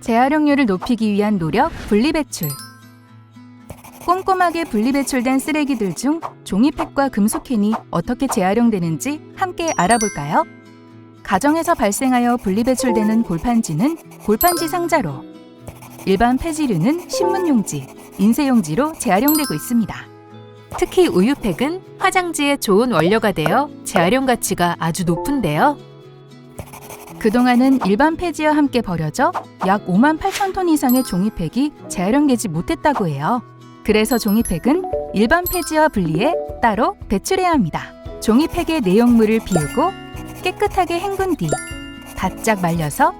재활용률을 높이기 위한 노력 분리배출 꼼꼼하게 분리배출된 쓰레기들 중 종이팩과 금속캔이 어떻게 재활용되는지 함께 알아볼까요? 가정에서 발생하여 분리배출되는 골판지는 골판지 상자로 일반 폐지류는 신문용지, 인쇄용지로 재활용되고 있습니다. 특히 우유팩은 화장지에 좋은 원료가 되어 재활용 가치가 아주 높은데요. 그동안은 일반 폐지와 함께 버려져 약 5만 8천 톤 이상의 종이팩이 재활용되지 못했다고 해요. 그래서 종이팩은 일반 폐지와 분리해 따로 배출해야 합니다. 종이팩의 내용물을 비우고 깨끗하게 헹군 뒤 바짝 말려서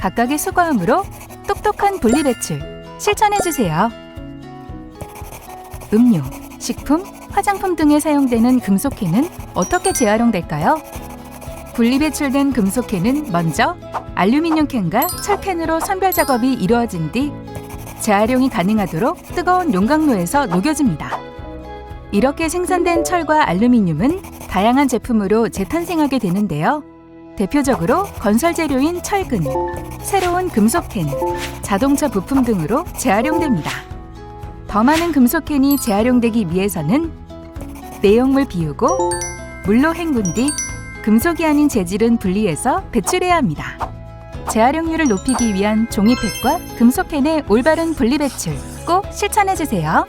각각의 수거함으로 똑똑한 분리 배출 실천해 주세요. 음료, 식품, 화장품 등에 사용되는 금속캔은 어떻게 재활용될까요? 분리배출된 금속캔은 먼저 알루미늄 캔과 철캔으로 선별 작업이 이루어진 뒤 재활용이 가능하도록 뜨거운 용광로에서 녹여줍니다. 이렇게 생산된 철과 알루미늄은 다양한 제품으로 재탄생하게 되는데요. 대표적으로 건설 재료인 철근, 새로운 금속캔, 자동차 부품 등으로 재활용됩니다. 더 많은 금속캔이 재활용되기 위해서는 내용물 비우고 물로 헹군 뒤 금속이 아닌 재질은 분리해서 배출해야 합니다. 재활용률을 높이기 위한 종이팩과 금속캔의 올바른 분리 배출 꼭 실천해 주세요.